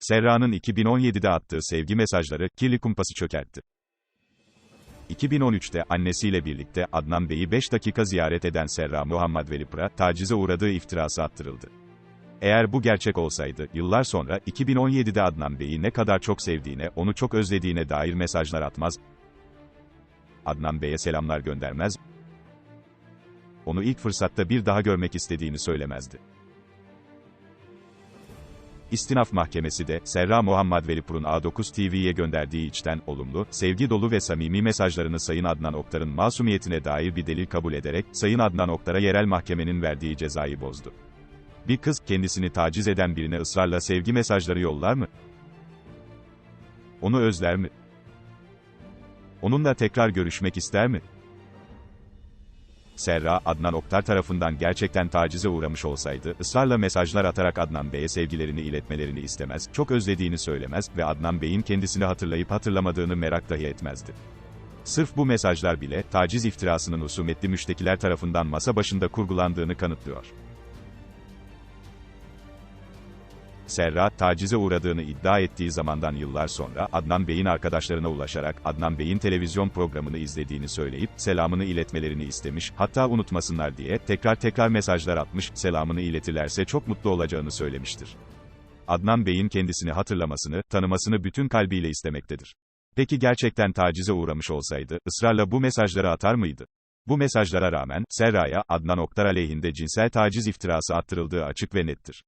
Serra'nın 2017'de attığı sevgi mesajları, kirli kumpası çökertti. 2013'te annesiyle birlikte Adnan Bey'i 5 dakika ziyaret eden Serra Muhammed Velipır'a tacize uğradığı iftirası attırıldı. Eğer bu gerçek olsaydı, yıllar sonra 2017'de Adnan Bey'i ne kadar çok sevdiğine, onu çok özlediğine dair mesajlar atmaz, Adnan Bey'e selamlar göndermez, onu ilk fırsatta bir daha görmek istediğini söylemezdi. İstinaf Mahkemesi de, Serra Muhammed Velipur'un A9 TV'ye gönderdiği içten, olumlu, sevgi dolu ve samimi mesajlarını Sayın Adnan Oktar'ın masumiyetine dair bir delil kabul ederek, Sayın Adnan Oktar'a yerel mahkemenin verdiği cezayı bozdu. Bir kız, kendisini taciz eden birine ısrarla sevgi mesajları yollar mı? Onu özler mi? Onunla tekrar görüşmek ister mi? Serra, Adnan Oktar tarafından gerçekten tacize uğramış olsaydı, ısrarla mesajlar atarak Adnan Bey'e sevgilerini iletmelerini istemez, çok özlediğini söylemez ve Adnan Bey'in kendisini hatırlayıp hatırlamadığını merak dahi etmezdi. Sırf bu mesajlar bile, taciz iftirasının husumetli müştekiler tarafından masa başında kurgulandığını kanıtlıyor. Serra, tacize uğradığını iddia ettiği zamandan yıllar sonra, Adnan Bey'in arkadaşlarına ulaşarak, Adnan Bey'in televizyon programını izlediğini söyleyip, selamını iletmelerini istemiş, hatta unutmasınlar diye, tekrar tekrar mesajlar atmış, selamını iletirlerse çok mutlu olacağını söylemiştir. Adnan Bey'in kendisini hatırlamasını, tanımasını bütün kalbiyle istemektedir. Peki gerçekten tacize uğramış olsaydı, ısrarla bu mesajları atar mıydı? Bu mesajlara rağmen, Serra'ya, Adnan Oktar aleyhinde cinsel taciz iftirası attırıldığı açık ve nettir.